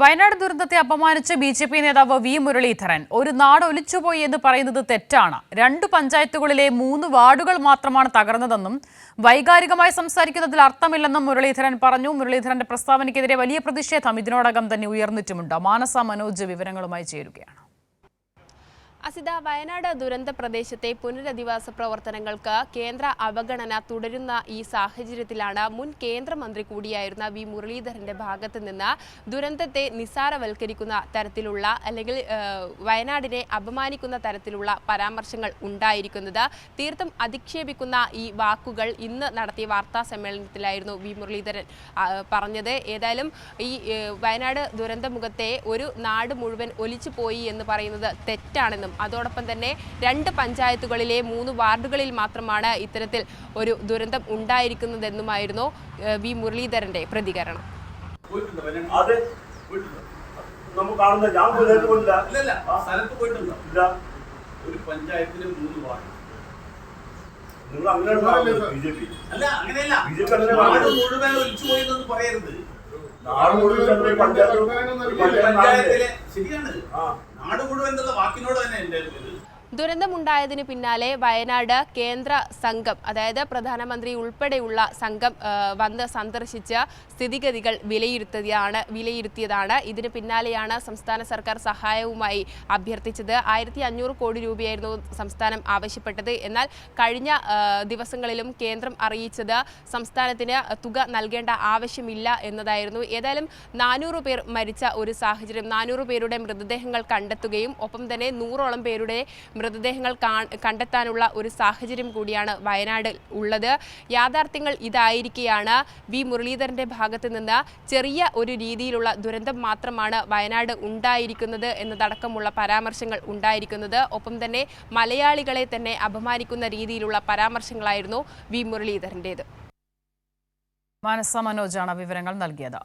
വയനാട് ദുരന്തത്തെ അപമാനിച്ച് B J P നേതാവ് വി മുരളീധരൻ. ഒരു നാട് ഒലിച്ചുപോയി എന്ന് പറയുന്നത് തെറ്റാണ്. രണ്ട് പഞ്ചായത്തുകളിലെ മൂന്ന് വാർഡുകൾ മാത്രമാണ് തകർന്നതെന്നും വൈകാരികമായി സംസാരിക്കുന്നതിൽ അർത്ഥമില്ലെന്നും മുരളീധരൻ പറഞ്ഞു. മുരളീധരന്റെ പ്രസ്താവനയ്ക്കെതിരെ വലിയ പ്രതിഷേധം ഇതിനോടകം തന്നെ ഉയർന്നിട്ടുമുണ്ട്. മാനസ മനോജ് വിവരങ്ങളുമായി ചേരുകയാണ്. അസിത വയനാട് ദുരന്ത പ്രദേശത്തെ പുനരധിവാസ പ്രവർത്തനങ്ങൾക്ക് കേന്ദ്ര അവഗണന തുടരുന്ന ഈ സാഹചര്യത്തിലാണ് മുൻ കേന്ദ്രമന്ത്രി കൂടിയായിരുന്ന വി മുരളീധരന്റെ ഭാഗത്ത് നിന്ന് ദുരന്തത്തെ നിസ്സാരവൽക്കരിക്കുന്ന തരത്തിലുള്ള അല്ലെങ്കിൽ വയനാടിനെ അപമാനിക്കുന്ന തരത്തിലുള്ള പരാമർശങ്ങൾ ഉണ്ടായിരിക്കുന്നത്. തീർത്തും അധിക്ഷേപിക്കുന്ന ഈ വാക്കുകൾ ഇന്ന് നടത്തിയ വാർത്താ സമ്മേളനത്തിലായിരുന്നു വി മുരളീധരൻ പറഞ്ഞത്. ഏതായാലും ഈ വയനാട് ദുരന്തമുഖത്തെ ഒരു നാട് മുഴുവൻ ഒലിച്ചു പോയി എന്ന് പറയുന്നത് തെറ്റാണെന്നും അതോടൊപ്പം തന്നെ രണ്ട് പഞ്ചായത്തുകളിലെ മൂന്ന് വാർഡുകളിൽ മാത്രമാണ് ഇത്തരത്തിൽ ഒരു ദുരന്തം ഉണ്ടായിരിക്കുന്നതെന്നുമായിരുന്നു വി മുരളീധരന്റെ പ്രതികരണം? കാണുന്ന ഞാൻ ആ സ്ഥലത്ത് ഇല്ല. ഒരു പഞ്ചായത്തിന് മൂന്ന് വാർഡ്. നിങ്ങൾ അങ്ങനെയാണ് ബി ജെ പി. അല്ല അങ്ങനെയല്ല. ബി ജെ പി അങ്ങനെ മുഴുവൻ ഒലിച്ചു പോയെന്നൊന്നും പറയരുത്. നാട് മുഴുവൻ പഞ്ചായത്തിലെ ശരിയാണ് നാട് മുഴുവൻ എന്നുള്ള വാക്കിനോട് തന്നെ എന്റെ ദുരന്തമുണ്ടായതിന് പിന്നാലെ വയനാട് കേന്ദ്ര സംഘം അതായത് പ്രധാനമന്ത്രി ഉൾപ്പെടെയുള്ള സംഘം വന്ന് സന്ദർശിച്ച് സ്ഥിതിഗതികൾ വിലയിരുത്തിയതാണ് വിലയിരുത്തിയതാണ്. ഇതിന് പിന്നാലെയാണ് സംസ്ഥാന സർക്കാർ സഹായവുമായി അഭ്യർത്ഥിച്ചത്. ആയിരത്തി അഞ്ഞൂറ് കോടി രൂപയായിരുന്നു സംസ്ഥാനം ആവശ്യപ്പെട്ടത്. എന്നാൽ കഴിഞ്ഞ ദിവസങ്ങളിലും കേന്ദ്രം അറിയിച്ചത് സംസ്ഥാനത്തിന് തുക നൽകേണ്ട ആവശ്യമില്ല എന്നതായിരുന്നു. ഏതായാലും നാനൂറ് പേർ മരിച്ച ഒരു സാഹചര്യം നാനൂറ് പേരുടെ മൃതദേഹങ്ങൾ കണ്ടെത്തുകയും ഒപ്പം തന്നെ നൂറോളം പേരുടെ മൃതദേഹങ്ങൾ കണ്ടെത്താനുള്ള ഒരു സാഹചര്യം കൂടിയാണ് വയനാട് ഉള്ളത്. യാഥാർത്ഥ്യങ്ങൾ ഇതായിരിക്കെയാണ് വി. മുരളീധരന്റെ ഭാഗത്ത് നിന്ന് ചെറിയ ഒരു രീതിയിലുള്ള ദുരന്തം മാത്രമാണ് വയനാട് ഉണ്ടായിരിക്കുന്നത് എന്നതടക്കമുള്ള പരാമർശങ്ങൾ ഉണ്ടായിരിക്കുന്നത്. ഒപ്പം തന്നെ മലയാളികളെ തന്നെ അപമാനിക്കുന്ന രീതിയിലുള്ള പരാമർശങ്ങളായിരുന്നു വി. മുരളീധരന്റേത് മാനസ മനോജാണ് വിവരങ്ങൾ നൽകിയത്.